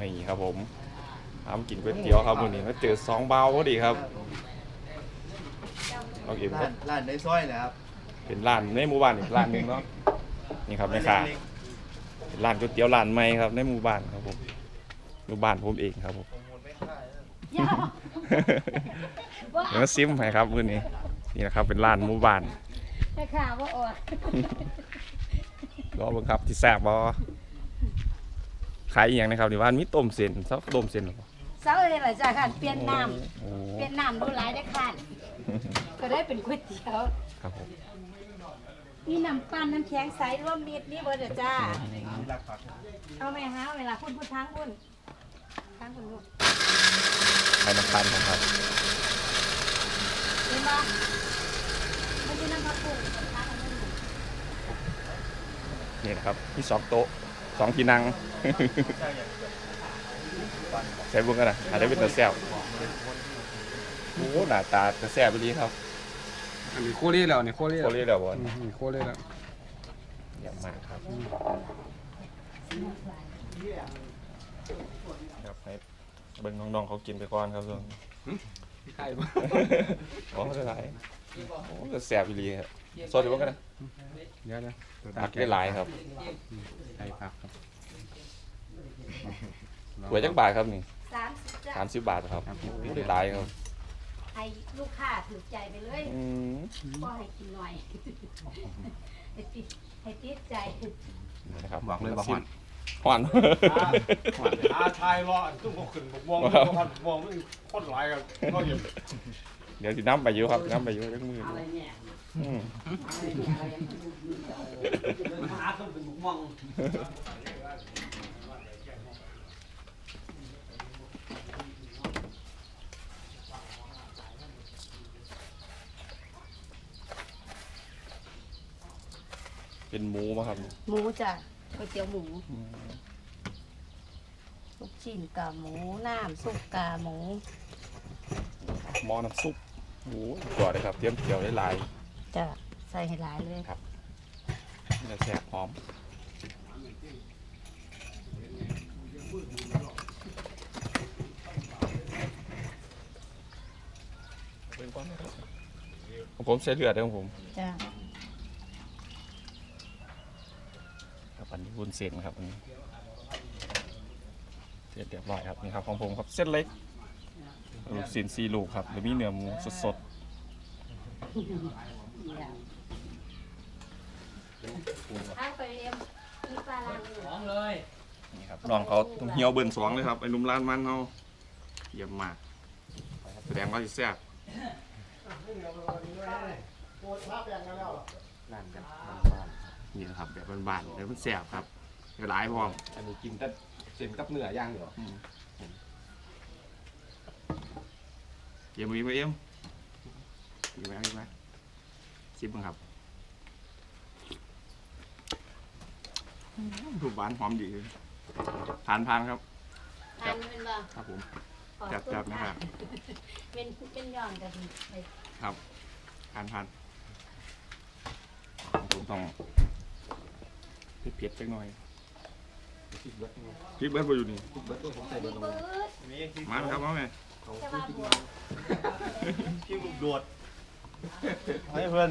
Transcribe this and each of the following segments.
นี่ครับผมทำกินก๋วยเตี๋ยวครับวันนี้มาเจอสองเบาพอดีครับเอาเก็บร้านร้านในซอยนะครับเป็นร้านในหมู่บ้านอีกร้านหนึ่งเนาะนี่ครับแม่ค้าเป็นร้านก๋วยเตี๋ยวร้านใหม่ครับในหมู่บ้านครับผมหมู่บ้านผมเองครับผม ยาวเดี๋ยวมาซิมให้ครับมื้อนี้นี่นะครับเป็นร้านหมู่บ้านแม่ข่าวว่าออกรอเบิ่งครับที่แซ่บบ่ ขายอีหยังนะครับนี่ว่ามีต้มเส้นซับต้มเส้นเหรอเสาเลยล่ะจ้ะค่ะ เปลี่ยนน้โอ้ำเปลี่ยนน้ำดูหลายได้ค่ะก็ได้เป็นก๋วยเตี๋ยว ครับผมมีน้ำปั้นน้ำแข็งใสร่วมมิตรนี่เบอร์เด้อจ้า เอาไหมฮะเวลาคุณพูดทางคุณทางคุณลูกใช้น้ำตาลครับเห็นปะมันจะน้ำผักบุ้งทางอันนั้นน่ะนี่นะครับมีสองโต๊ะ สองที่นั่งใส่บุ้งกันนะอาจจะเป็นตะแซ่บโอ้หน้าตาตะแซ่บไปดีครับอันนี้โคเรีแล้วนี่โคเรีโคเรียแล้วบ่อืมนี่โคเรีแล้วเยี่ยมมากครับครับให้เบิ่งน้องๆเขากินไปก่อนครับส่วนใช่ปะอ๋อไม่เป็นไรโอ้จะแซ่บอีหลีครับ สดอยู่บ่กันนะเดี๋ยวนะผักได้หลายครับใส่ผักครับหัวยจักบาทครับนี่สามสิบจ้ะสามสิบบาทครับโอ้ได้หลายครับให้ลูกค้าถือใจไปเลยอืมก็ให้กินหน่อยให้ติดให้ติดใจนี่นะครับบอกเลยว่าหวานหวานอาชายรอตุ้มก็ขึ้นบกมองครับบกพันบกมองไม่คนหลายกันก็เห็น เดี๋ยวสิน้ำไปอยู่ครับน้ำไปอยู่จักมืออืมอาตุ้มเป็นบกมองเป็นหมูมาครับหมูจ้ะก๋วยเตี๋ยวหมูลูกชิ้นกาหมูน้ำซุปกาหมูหม้อน้ำซุป โอ้ยกอดเลยครับเตรียมเกี่ยวได้หลายจ้ะใส่ให้หลายเลยเนื้อแซ่บหอมของผมใช้เลือดเด้อของผมจ้ะครับอันนี้วุ้นเส้นครับอันนี้เสร็จเรียบร้อยครับนี่ครับของผมครับเส้นเล็ก ลูกสินซีลูกครับแล้วมีเนื้อหมูสดทางไปเอ็มมีปลาลังอยู่ๆนี่ครับน้องเขาเหี่ยวเบิ่นสองเลยครับไอ้หนุ่มร้านมันเขาเยี่ยมมากแสดงว่าสิแซ่บนี่นะครับแบบบ้านๆแล้วมันแซ่บครับหลายพร้อมอันนี้กินแต่เส้นกับเนื้อย่างเดียว เยี่ยมมีไหมเยี่ยมมีไหมมีไหมชิมบ้างครับถูกหวานหอมดีทานทานครับ ทานเป็นบ่ครับผมขอบจับคุณจับนะครับเป็นเป็นย่องกันไปครับทานทานผมต้องเผ็ดๆจักหน่อยพริกเบิร์ดบ่อยู่นี่เบิร์ดตัวผมใส่เบิร์ดลงปื๊มาดมาครับมาไหม จะมาบวกที่ลูกโดดให้เพื่อน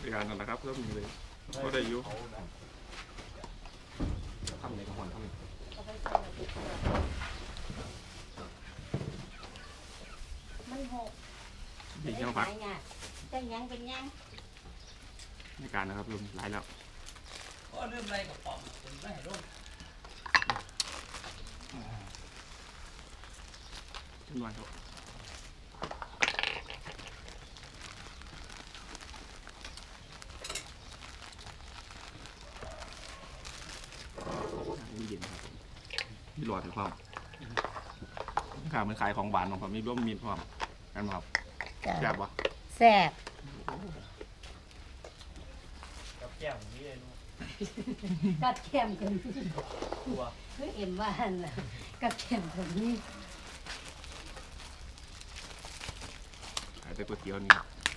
ในการนั่นแหละครับเพิ่มเลยก็ได้อยู่ทำในกระหอนทำเอาไปใส่ในถุงมันหกดีแค่พักหายากจังยังเป็นยังในการนะครับลุงหลายแล้วก็เริ่มไรกับปอมไม่ให้ลง ขึ้นมาครับมีเย็นครับผมมีหลอดให้พร้อมข้าวมันขายของหวานของผมมีร่วมมีดพร้อมกันบ่ครับแซ่บปะแซ่บกับแก้มนี่เลยกัดแก้มกันเฮ้ยเอ็มว่าหั่นน่ะกัดแก้มกันนี่ายแต่ก๋วยเตี๋ยวนี่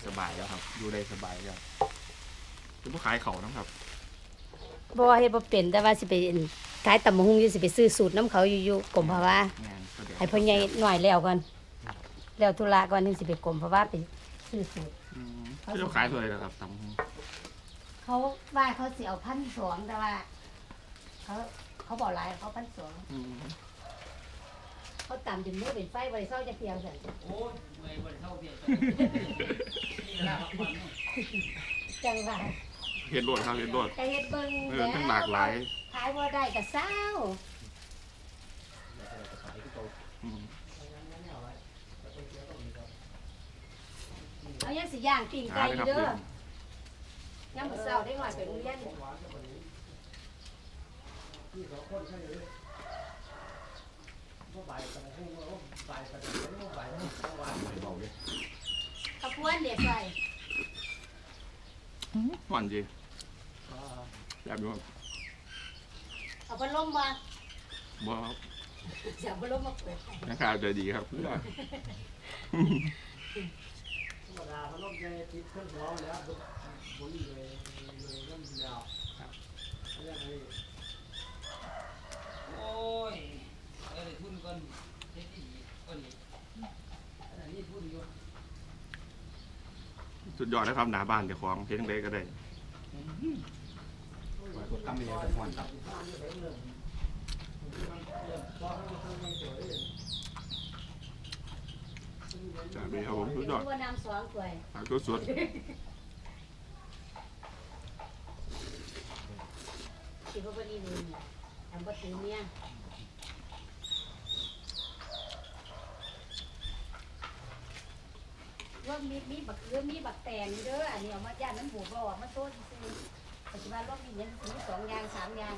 สบายแล้วครับอยู่ได้สบายแล้วคือผู้ขายเขานะครับบ่เฮ็ดบ่เป็นแต่ว่าสิไปขายตำบักหุ่งอยู่สิไปซื้อสูตรน้ำเขาอยู่อยู่กรมภาวะงานก็เดี๋ยวให้พ่อใหญ่หน่อยแล้วก่อนแล้วธุระก่อนถึงสิไปกรมภาวะไปซื้อสูตร อืมเขาจะขายตัวอะไรนะครับตำบักหุ่งเขาว่าเขาสิเอาพันสองแต่ว่า เขาเขาบอกหลายเขาพันสองอืม เขาตำจนมือเป็นไฟบริเซาจะเพียงสันโอ้ยเมื่อยบริเท่าเพียงนี่แหละพักผ่อนเนี่ยจังหวะเฮ็ดโลดครับเฮ็ดโลดกระเฮ็ดเบิ่งเออทั้งหลากหลายขายบ่ได้ก็เศร้าอืมเอายังสิย่างปิ้งหาไก่เลยครับเด้อเพื่อนยังมื้อเช้าได้หน่อยไปโรงเรียน เบาเลยขบวนเด็กใส่หวานจริงแบบนี้ครับเอาพัดลมมาบ่ครับจะเอาพัดลมมาเปิดให้นะครับใจดีครับเพื่อนโอ้ย เออได้ทุนก่อนเฮ็ดดีก่อนนี่อันนี้ทุนอยู่สุดยอดนะครับหนาบ้านเจ้าของเฮ็ดจังไดก็ได้กดตั้มเลยจะผ่อนครับจ้าไปครับผมสุดยอดว่าน้ำสองถ้วยฝากตัวสดสิบ่บ่ดีเลยทำบ่ถือเมีย ว่ามีมีบักเรือมีบักแตงเด้ออันนี้เอามาย่านน้ำหูบ่ออกมาโต้นซื้อปัจจุบันรอบนี้ยังถือสองอย่างสามอย่าง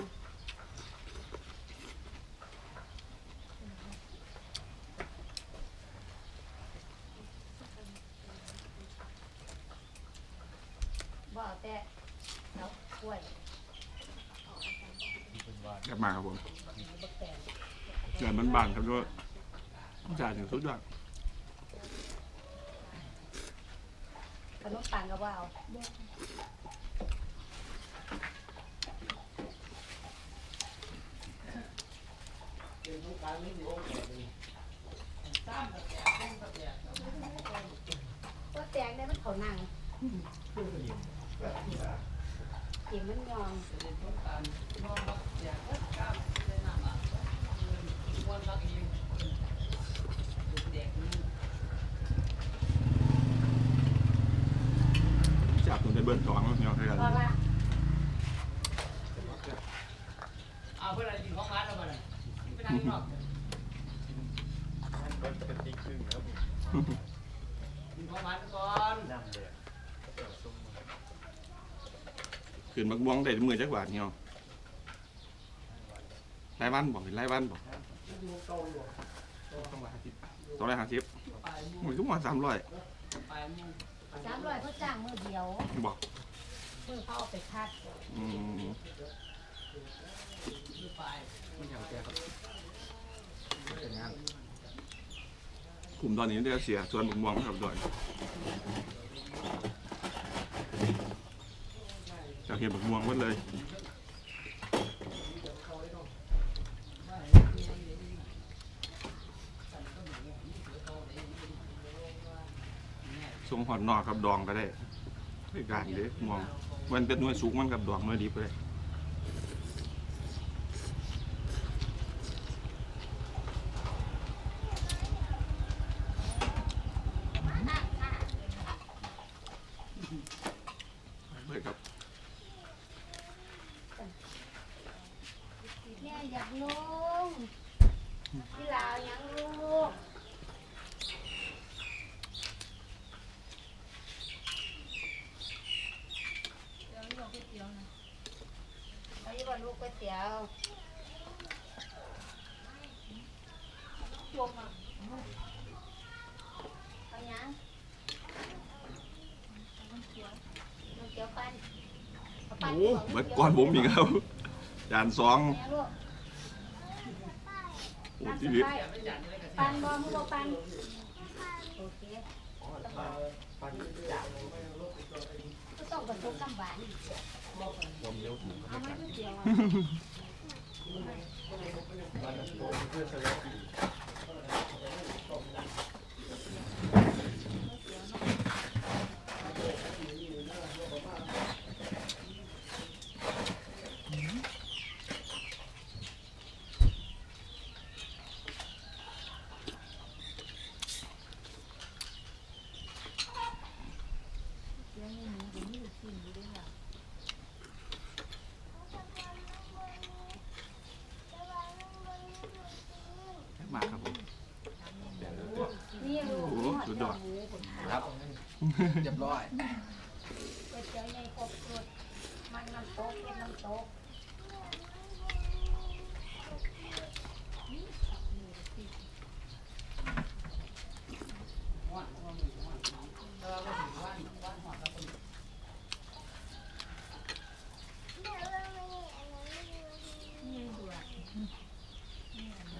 บ่เอาแต่เอากล้วยกลับมาครับผมแตงเกินมันบานครับด้วยจ่ายถึงสุดยอด นมปังก็ว่าเอาก็แตงได้มันเขานั่งกินมันยอง วันรักเองเด็กนี่ จับตัวในเบิ้ลสองแล้วเนี่ยให้กันเพราะว่าเอาเพื่อนอะไรกินของร้านเรามาเลยไปทางนอกก็เป็นติ๊กครึ่งครับผมกินของร้านก่อนน้ำแดงก็เป็นส้มมาขึ้นมักม่วงได้มือจักบาทเนี่ยรายวันบอกรายวันบอกต้องมาทิตย์สองร้อยห้าสิบไปมุ่งโอ้ยทุกวันสามร้อยไปมุ่ง สามร้อยเขาจ้างมือเดียวบอกมือเขาเอาไปคัดอืมไปไม่อยากแก้ครับเป็นงานกลุ่มตอนนี้ได้เสียส่วนมักม่วงครับดอยจะเห็นมักม่วงหมดเลย ทรงหอดนอกกับดองก็ได้ด้วยการเด้มองมันเป็นหน่วยสุกมันกับดองหน่วยดีไปเลยครับ แม่อยากลงพี่ลาวยังลูกเขาอยู่ว่าลูกก๋วย เตี๋ยวจบอะเอายังน้ำเขียวน้ำเขียวปั้นเอาปั้นโอ้เบิดก่อนผมอีกครับจานสองแม่ลูกโอ้ชีวิตปันบอมบอปันโอเคก็ ต้องผสมน้ำหวาน ความเร็วสูง เอามาก๋วยเตี๋ยวอะ มาครับผม นี่ลูก โอ้โหสุดยอด ครับ เรียบร้อยก๋วยเตี๋ยวในครบรสมันน้ำตกเป็นน้ำตก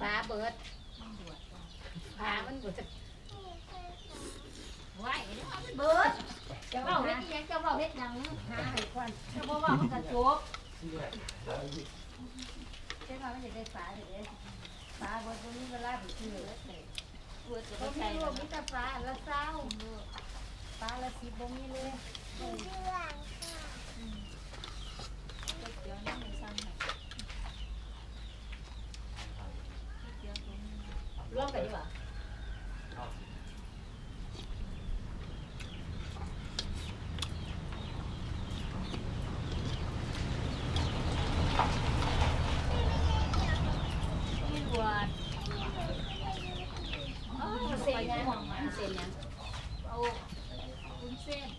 ปลาเบิดปลามันเบิด ไว้เบิดจะเว้าเฮ็ดอีหยังจะเว้าเฮ็ดหยังหาให้ควันจะบ่เว้ามันก็จบเจ้าว่ามันจะได้ปลาเด้อปลาบิดบ่มีเวลาไปซื้อแล้วแต่เบิดจะบ่มีรวมมีแต่ฟ้าละเศร้าปลาละสิบบ่มีเลยเดี๋ยวนั่งให้ซ้ำให้ร่วมกันดีกว่า มีบวชอ๋อเส้นยังเส้นยังเอาวุ้นเส้น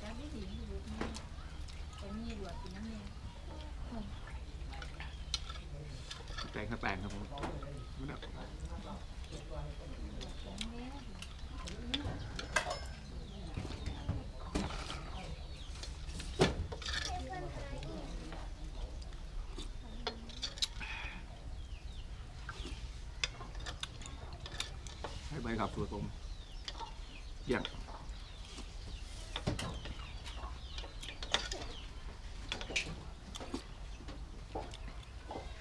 แล้วที่ดีมีบวชนี่แต่มีบวชกินน้ำเนี่ย แตง ครับผมให้ไปครับตัวตรงเยี่ยง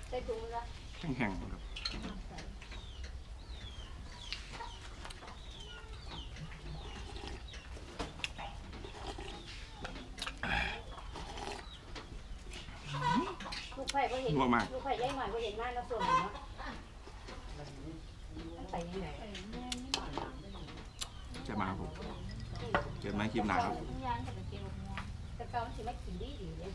ใส่ถุงละ แห้งๆครับ ลู ก็เห็นนัวมากลูกไข่ได้หน่อยก็เห็นหน้าแล้วส่วนเนาะใส่ยังไงจะมาครับผมเจอกันไหมคลิปหน้าครับ จะเกาสิไม่กินดีดีเลย